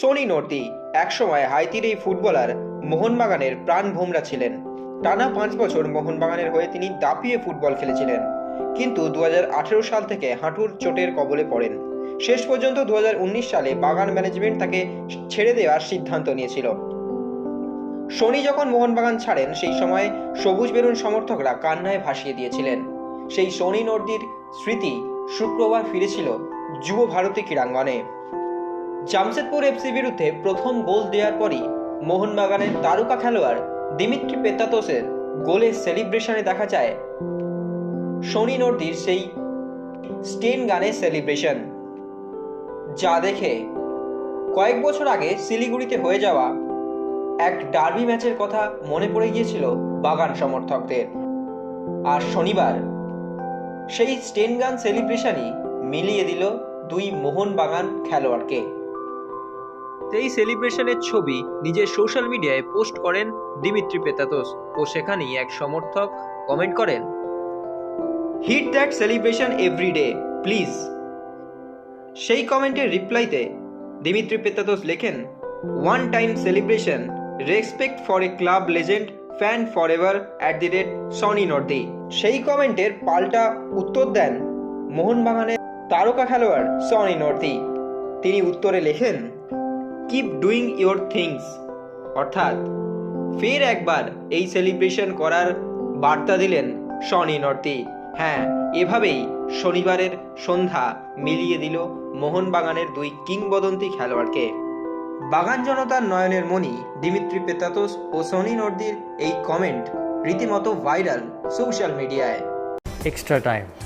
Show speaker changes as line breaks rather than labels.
Sony নর্দি একসময় হাইতির এই ফুটবলার মোহনবাগানের প্রাণ ভোমরা ছিলেন। টানা পাঁচ বছর মোহনবাগানের হয়ে তিনি দাপিয়ে ফুটবল খেলেছিলেন। কিন্তু দুহাজার আঠারো সাল থেকে হাঁটুর চোটের কবলে পড়েন। শেষ পর্যন্ত দুহাজার উনিশ সালে বাগান ম্যানেজমেন্ট তাকে ছেড়ে দেওয়ার সিদ্ধান্ত নিয়েছিল। শনি যখন মোহনবাগান ছাড়েন, সেই সময় সবুজ বেরুন সমর্থকরা কান্নায় ভাসিয়ে দিয়েছিলেন। সেই শনি নর্দির স্মৃতি শুক্রবার ফিরেছিল যুব ভারতী ক্রীড়াঙ্গনে। জামশেদপুর এফসি বিরুদ্ধে প্রথম গোল দেওয়ার পরই মোহনবাগানের তারকা খেলোয়াড় দিমিত্রি পেত্তাতোসের গোলের সেলিব্রেশনে দেখা যায় শনি নর্দির সেই স্টেন গানের সেলিব্রেশন, যা দেখে কয়েক বছর আগে শিলিগুড়িতে হয়ে যাওয়া এক ডার্বি ম্যাচের কথা মনে পড়ে গিয়েছিল বাগান সমর্থকদের। আর শনিবার সেই স্টেন গান সেলিব্রেশনই মিলিয়ে দিল দুই মোহনবাগান খেলোয়াড়কে। এই সেলিব্রেশনের ছবি নিজের সোশ্যাল মিডিয়ায় পোস্ট করেন দিমিত্রি পেতাতোস ও সেখানেই এক সমর্থক কমেন্ট করেন, hit that celebration every day, please. সেই কমেন্টের রিপ্লাইতে দিমিত্রি পেতাতোস লেখেন, one time celebration, respect for a club legend, fan for ever at the rate Sony Norde. সেই কমেন্টের পাল্টা উত্তর দেন মোহনবাগানের তারকা খেলোয়াড় সনি নর্দি। তিনি উত্তরে লেখেন কিপ ডুইং ইয়োর থিংস অর্থাৎ, ফের একবার এই সেলিব্রেশন করার বার্তা দিলেন শনি নর্তি। হ্যাঁ এভাবেই শনিবারের সন্ধ্যা মিলিয়ে দিল মোহনবাগানের দুই কিংবদন্তি খেলোয়াড়কে। বাগান জনতার নয়নের মণি দিমিত্রি পেতাতোস ও সনি নর্দির এই কমেন্ট রীতিমতো ভাইরাল সোশ্যাল মিডিয়ায়
extra time.